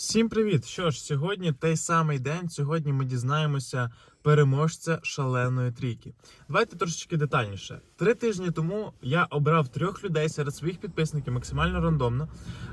Всім привіт! Що ж, сьогодні той самий день. Сьогодні ми дізнаємося переможця шаленої трійки. Давайте трошечки детальніше. Три тижні тому я обрав трьох людей серед своїх підписників максимально рандомно,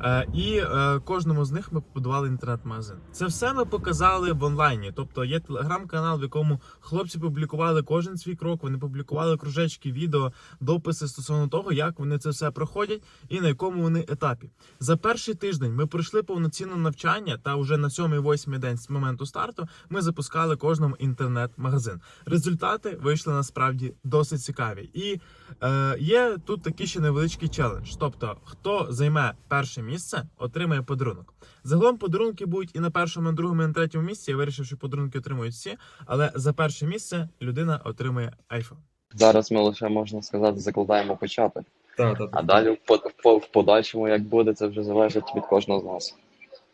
е, і е, кожному з них ми побудували інтернет-магазин. Це все ми показали в онлайні. Тобто є телеграм-канал, в якому хлопці публікували кожен свій крок. Вони публікували кружечки, відео, дописи стосовно того, як вони це все проходять і на якому вони етапі. За перший тиждень ми пройшли повноцінне навчання, та вже на сьомий-восьмий день з моменту старту ми запускали кожному інтернет-магазин. Результати вийшли насправді досить цікаві. І е, є тут такий ще невеличкий челендж. Тобто, хто займе перше місце, отримає подарунок. Загалом подарунки будуть і на першому, і на другому, і на третьому місці. Я вирішив, що подарунки отримують всі, але за перше місце людина отримує iPhone. Зараз ми лише можна сказати, закладаємо початок. Так, так, А далі в, по- в, в подальшому, як буде, це вже залежить від кожного з нас.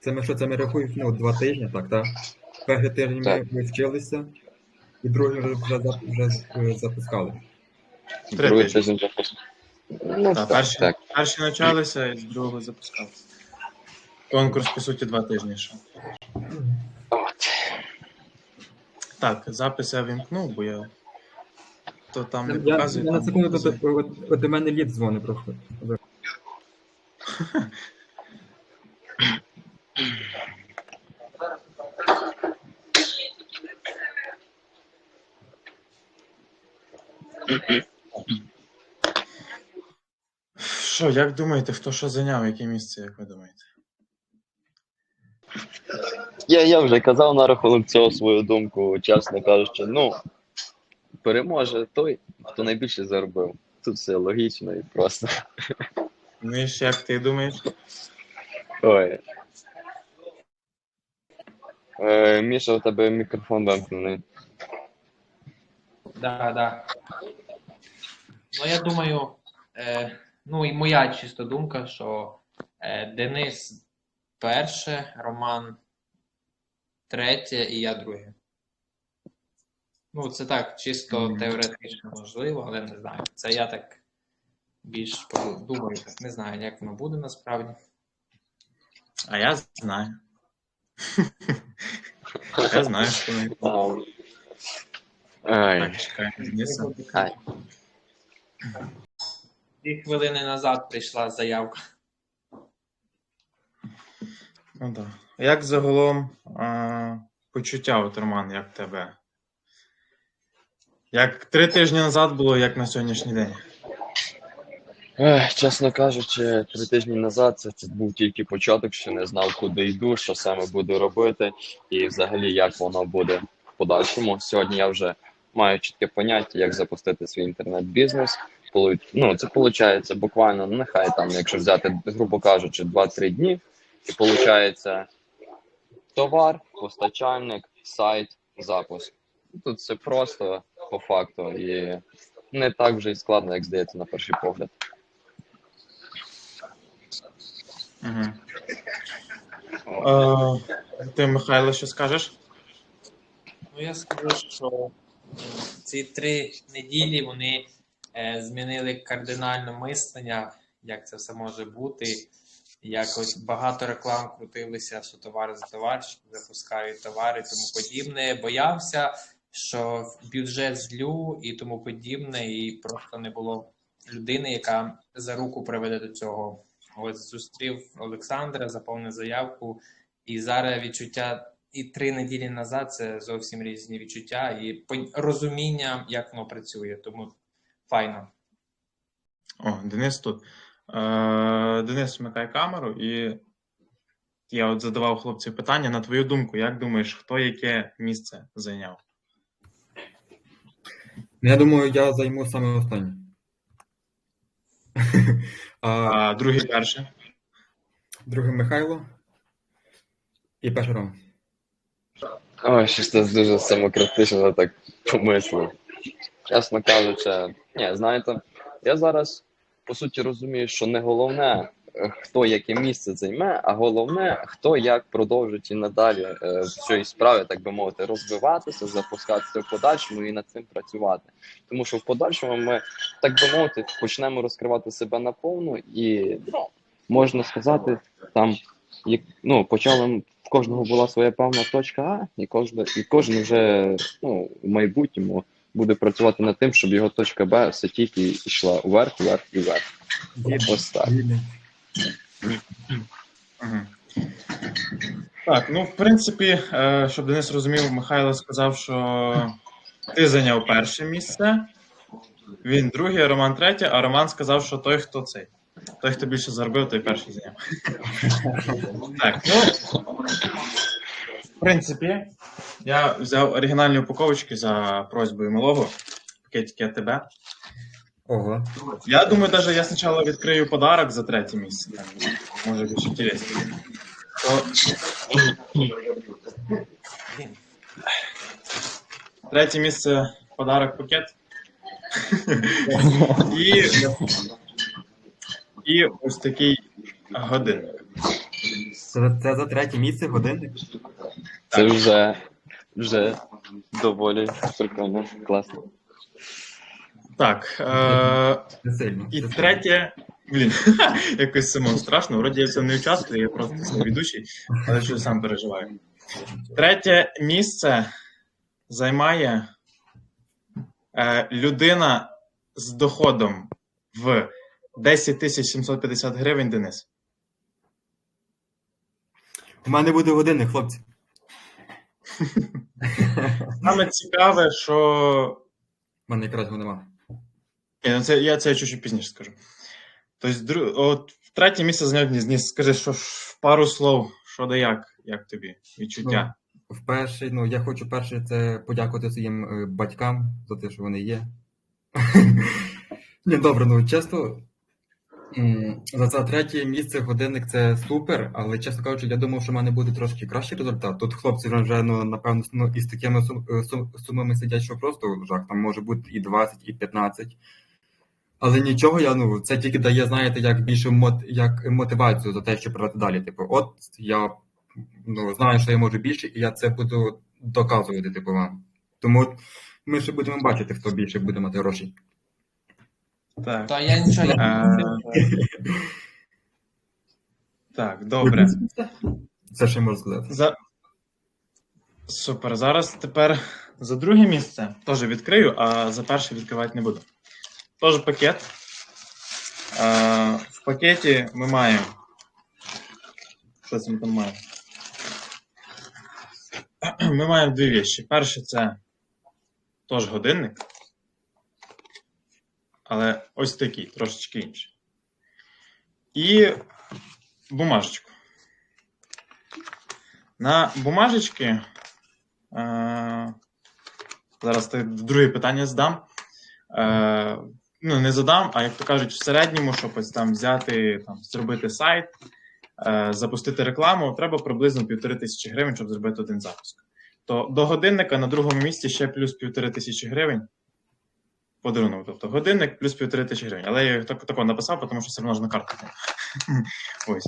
Це ми що це ми рахуємо ну, два тижні, так, так? Перший тиждень ми, Так. І другий вже, вже, вже запускали. Другий вже пос- Ну, Так, так, перші, так. перші почалися і з другого запускалися. Конкурс, по суті, два тижні йшов. От. Так, запис я вімкнув, бо я то там не Я, показує. я на там секунду показує. от, от до мене лід дзвонить просто. Що, як думаєте, хто що зайняв, яке місце, як ви думаєте? Я, я вже казав на рахунок цього свою думку, чесно кажучи, ну, переможе той, хто найбільше заробив. Тут все логічно і просто. Міш, як ти думаєш? Ой. Е, Міша, у тебе мікрофон вимкнений. Да, да. Ну, я думаю, е, ну і моя чисто думка, що е, Денис перше, Роман третє і я друге. Ну, це так, чисто теоретично можливо, але не знаю. Це я так більш думаю, не знаю, як воно буде насправді. А я знаю. Я знаю, що. Ам. Ай. Так, Дениса. Дві хвилини назад прийшла заявка. Ну так. Як загалом а, почуття, от, Роман, як тебе? Як три тижні назад було, як на сьогоднішній день? Ех, чесно кажучи, три тижні назад це, це був тільки початок, ще не знав, куди йду, що саме буду робити, і взагалі як воно буде в подальшому. Сьогодні я вже маю чітке поняття, як запустити свій інтернет-бізнес. Полу- Ну, це виходить буквально, ну, нехай там, якщо взяти, грубо кажучи, 2-3 дні, і виходить товар, постачальник, сайт, запуск. Тут все просто по факту і не так вже й складно, як здається на перший погляд. Угу. Е, ти, Михайло, що скажеш? Ну, я скажу, що ці три неділі вони змінили кардинально мислення, як це все може бути. Якось багато реклам крутилися, що товар за товар, що запускають товари тому подібне. Боявся, що бюджет злю і тому подібне, і просто не було людини, яка за руку приведе до цього. Ось зустрів Олександра, заповнив заявку, і зараз відчуття і три неділі назад це зовсім різні відчуття і розуміння, як воно працює. Тому файно. О, Денис тут. Е, Денис, вмикай камеру, і я от задавав хлопцю питання. На твою думку, як думаєш, хто яке місце зайняв? Я думаю, я займу саме останнє. а А другий перше? другий Михайло і перший Рома. Ой, щось це дуже самокритично так помислив. Чесно кажучи, ні, знаєте, я зараз по суті розумію, що не головне, е, хто яке місце займе, а головне, хто як продовжить і надалі е, в цій справі, так би мовити, розвиватися, запускатися в подальшому і над цим працювати. Тому що в подальшому ми, так би мовити, почнемо розкривати себе наповну і ну, можна сказати, там як ну почали в кожного була своя певна точка А, і кожен, і кожен вже ну, в майбутньому буде працювати над тим, щоб його точка Б все тільки йшла вверх, вверх і вверх. Ось так. Так, ну в принципі, е, щоб Денис розумів, Михайло сказав, що ти зайняв перше місце, він друге, а Роман третє, а Роман сказав, що той, хто цей. Той, хто більше заробив, той перший зайняв. Так, ну в принципі, я взяв оригінальні упаковочки за просьбою малого, пакетики АТБ. Ого. Я думаю, даже я сначала відкрию подарок за третє місце. Може більш інтересно. То... Третє місце подарок пакет. І, і ось такий годинник. Це, це за третє місце годинник? Це вже, вже доволі прикольно, класно. Так. Е- І третє. Блін, якось самому страшно. Вроді я в цьому не участвую, я просто ведучий, але що сам переживаю. Третє місце займає е, людина з доходом в 10 тисяч 750 гривень Денис. У мене буде годинник, хлопці. Саме цікаве, що. У мене якраз його нема. Ні, ну це, я це чуть-чуть пізніше скажу. Тобто, дру... от третє місце зайняв Денис. Денис, скажи, що ж в пару слов, що да як, як тобі відчуття. Вперше, ну я хочу перше це подякувати своїм е, батькам за те, що вони є. Ні, добре, ну чесно, за це третє місце годинник це супер, але чесно кажучи, я думав, що в мене буде трошки кращий результат. Тут хлопці вже ну, напевно ну, із такими е, сум- сумами сидять, що просто жах, там може бути і 20, і 15. Але нічого, я ну це тільки дає, знаєте, як більше мот, як мотивацію за те, щоб брати далі. Типу, от я ну, знаю, що я можу більше, і я це буду доказувати, типу, вам. Тому ми ще будемо бачити, хто більше буде мати грошей. Так. Та я нічого не Так, добре. Це ще можу сказати. За... Супер. Зараз тепер за друге місце теж відкрию, а за перше відкривати не буду. Теж пакет. В пакеті ми маємо. Що це ми там маємо? Ми маємо дві речі. Перше це теж годинник. Але ось такий, трошечки інший. І бумажечку. На бумажечки. Е, зараз ти друге питання здам. Е, ну, не задам, а як то кажуть, в середньому, щоб ось там взяти, там, зробити сайт, е, запустити рекламу, треба приблизно півтори тисячі гривень, щоб зробити один запуск. То до годинника на другому місці ще плюс півтори тисячі гривень. Подарунок. Тобто годинник плюс півтори тисячі гривень. Але я їх так, тако написав, тому що все одно ж на карту. Ось.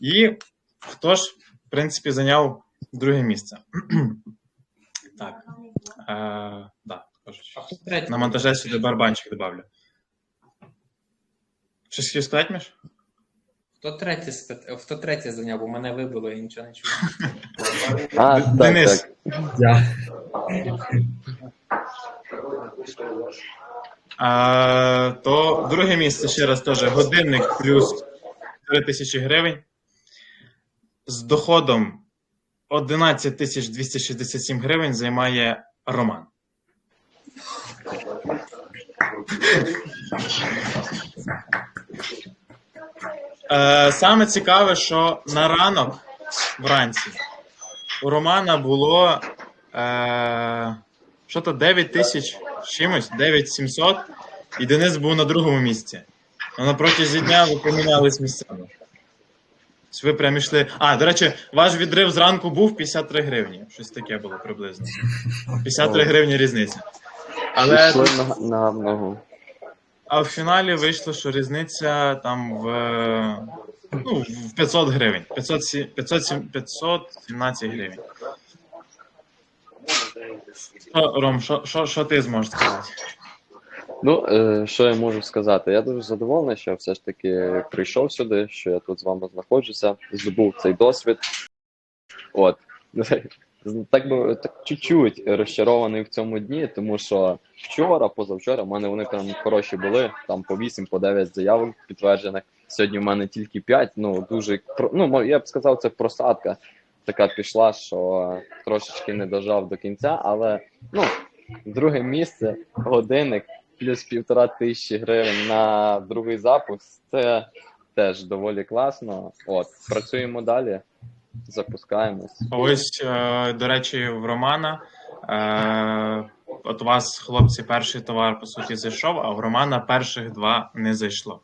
І хто ж, в принципі, зайняв друге місце? так. Е, да. На монтаже сюди барабанчик добавлю. Щось хотів сказати, Міш? Хто третє, хто третє зайняв, бо мене вибило, я нічого не чую. А, Д- так, Денис. так. А, то друге місце ще раз теж годинник плюс 3 тисячі гривень. З доходом 11 тисяч 267 гривень займає Роман. Е, саме цікаве, що на ранок вранці у Романа було е, що то 9 тисяч чимось, 9700, і Денис був на другому місці. А на протязі дня ви помінялись місцями. Тобто Ви прям йшли. А, до речі, ваш відрив зранку був 53 гривні. Щось таке було приблизно. 53 гривні різниця. Але на, на ногу. а в фіналі вийшло, що різниця там в, ну, в 500 гривень. 500, 500, 517 гривень. Що, Ром, що, що, що ти зможеш сказати? Ну, е, що я можу сказати? Я дуже задоволений, що я все ж таки прийшов сюди, що я тут з вами знаходжуся, здобув цей досвід. От. Так би так чуть-чуть розчарований в цьому дні, тому що вчора, позавчора, в мене вони прям хороші були, там по 8, по 9 заявок підтверджених. Сьогодні в мене тільки 5. Ну дуже ну я б сказав, це просадка така пішла, що трошечки не дожав до кінця, але ну, друге місце, годинник, плюс півтора тисячі гривень на другий запуск. Це теж доволі класно. От, працюємо далі, запускаємось. Ось, е, до речі, в Романа. Е, от у вас, хлопці, перший товар по суті зайшов, а в Романа перших два не зайшло.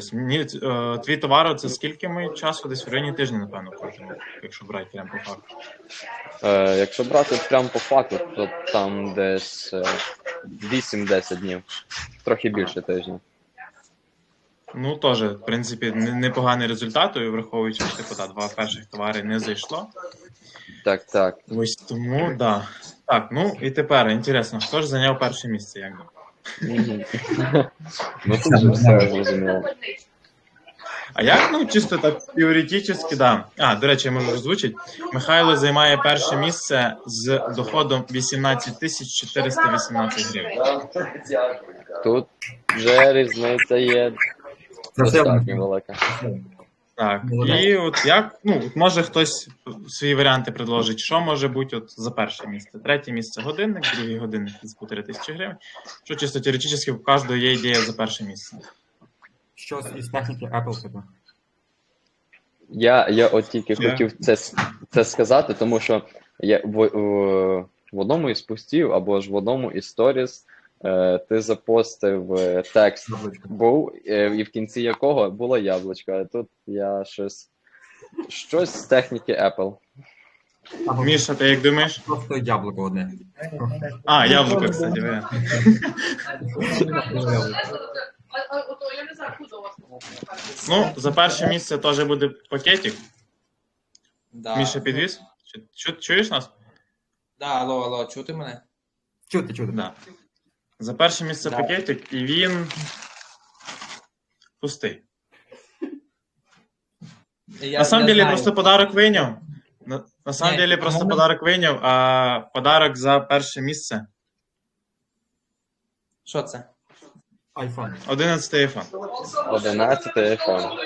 Тобто, мені е, твій товар це скільки ми часу? Десь в районі тижня, напевно, кожного, якщо брати прямо по факту. Е, якщо брати прямо по факту, то там десь е, 8-10 днів, трохи більше тижня. Ну, теж, в принципі, непоганий результат, і враховуючи, що типу, да, два перших товари не зайшло. Так, так. Ось тому, да. Так, ну і тепер інтересно, хто ж зайняв перше місце, як думаєте? Ну тут вже все зрозуміло. А як, ну, чисто так теоретично, да. А, до речі, я можу озвучити. Михайло займає перше місце з доходом 18 тисяч 418 гривень. Тут вже різниця є достатньо велика. Так. Молодець. І от як, ну, от може хтось свої варіанти предложить, що може бути от за перше місце. Третє місце годинник, другий годинник з півтори тисячі гривень. Що чисто теоретично у кожного є ідея за перше місце. щось із техніки Apple типу. Я, я от тільки Я- хотів це, с- це сказати, тому що я в, в, в одному із постів або ж в одному із сторіс е, ти запостив е, текст був, е, і в кінці якого було яблучко. А тут я щось щось з техніки Apple. Міша, ти як думаєш? Просто яблуко одне. А, яблуко, кстати, не. Ну, за перше місце теж буде пакетик. Да. Міша підвіз. Чу- чу- Чуєш нас? Да, алло, алло, чути мене? Чути, чути. Да. За перше місце Да. пакетик, і він пустий. Я, на самом деле, знаю. просто подарок вийняв. На, на самом деле, просто ну, подарок вийняв, а подарок за перше місце Що це? iPhone. 11 iPhone. 11 iPhone.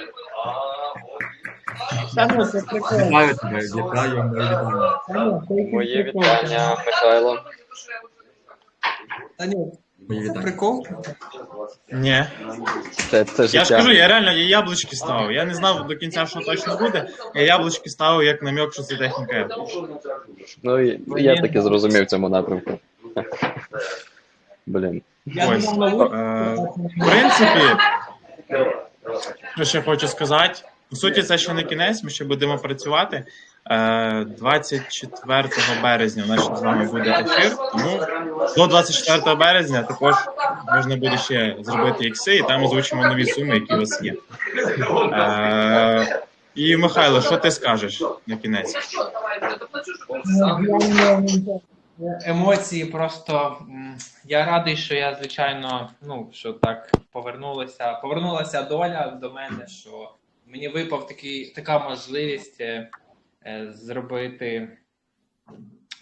Вітаю тебе, вітаю, мої вітання. Мої вітання, Михайло. Та ні, Мої це прикол. Ні. Це, це Я ж кажу, я реально я яблучки ставив. Я не знав до кінця, що точно буде. Я яблучки ставив як намек, що це техніка Apple. Ну, і- я таки зрозумів в цьому напрямку. Блін. Ось. Е, в принципі, що ще хочу сказати. По суті, це ще не кінець, ми ще будемо працювати. Е, 24 березня у нас з вами буде ефір. Тому до 24 березня також можна буде ще зробити ікси, і там озвучимо нові суми, які у вас є. Е, і Михайло, що ти скажеш на кінець? Емоції просто я радий, що я звичайно, ну що так повернулася, повернулася доля до мене, що мені випав такий така можливість е, е, зробити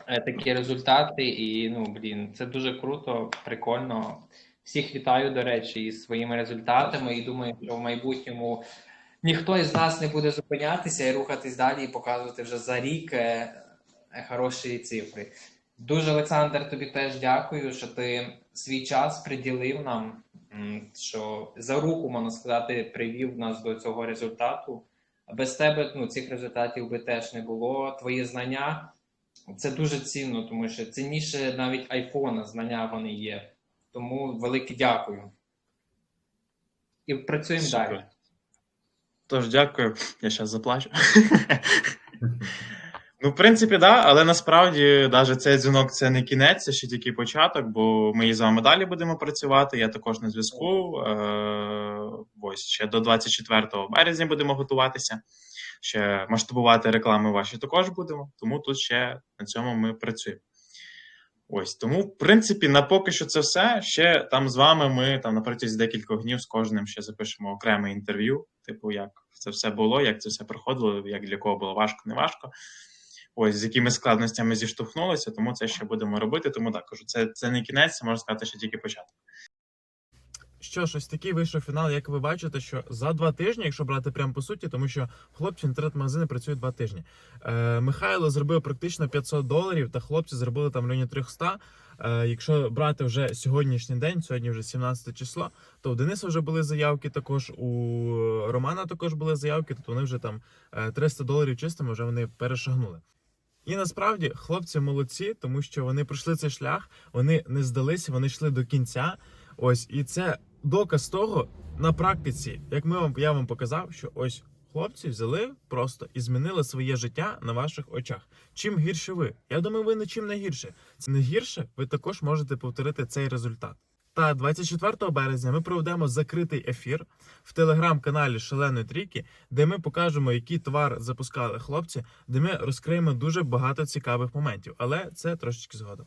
е, такі результати. І ну блін, це дуже круто, прикольно. Всіх вітаю, до речі, із своїми результатами. І думаю, що в майбутньому ніхто із нас не буде зупинятися і рухатись далі, і показувати вже за рік е, е, хороші цифри. Дуже, Олександр, тобі теж дякую, що ти свій час приділив нам, що за руку, можна сказати, привів нас до цього результату. Без тебе ну, цих результатів би теж не було. Твої знання це дуже цінно, тому що цінніше навіть айфона знання вони є. Тому велике дякую. І працюємо далі. Тож, дякую. Я зараз заплачу. Ну, в принципі, да, але насправді навіть цей дзвінок це не кінець, це ще тільки початок, бо ми з вами далі будемо працювати. Я також на зв'язку. Е, ось ще до 24 березня будемо готуватися. Ще масштабувати реклами ваші також будемо. Тому тут ще на цьому ми працюємо. Ось тому, в принципі, на поки що це все. Ще там з вами ми там на протязі декількох днів з кожним ще запишемо окреме інтерв'ю. Типу, як це все було, як це все проходило, як для кого було важко, не важко. Ось з якими складностями зіштовхнулися, тому це ще будемо робити. Тому так кажу, це, це не кінець, можна сказати, що тільки початок. Що ж, ось такий вийшов фінал. Як ви бачите, що за два тижні, якщо брати прямо по суті, тому що хлопці інтернет-магазини працюють два тижні. Е, Михайло зробив практично 500 доларів, та хлопці зробили там районі 300. Е, якщо брати вже сьогоднішній день, сьогодні вже 17 число, то у Дениса вже були заявки також, у Романа також були заявки, тобто вони вже там е, 300 доларів чистими вже вони перешагнули. І насправді хлопці молодці, тому що вони пройшли цей шлях, вони не здалися, вони йшли до кінця. Ось, і це доказ того на практиці, як ми вам я вам показав, що ось хлопці взяли просто і змінили своє життя на ваших очах. Чим гірше ви? Я думаю, ви нічим не гірше. Це не гірше, ви також можете повторити цей результат. Та 24 березня ми проведемо закритий ефір в телеграм-каналі Шаленої Трійки, де ми покажемо, який товар запускали хлопці, де ми розкриємо дуже багато цікавих моментів, але це трошечки згодом.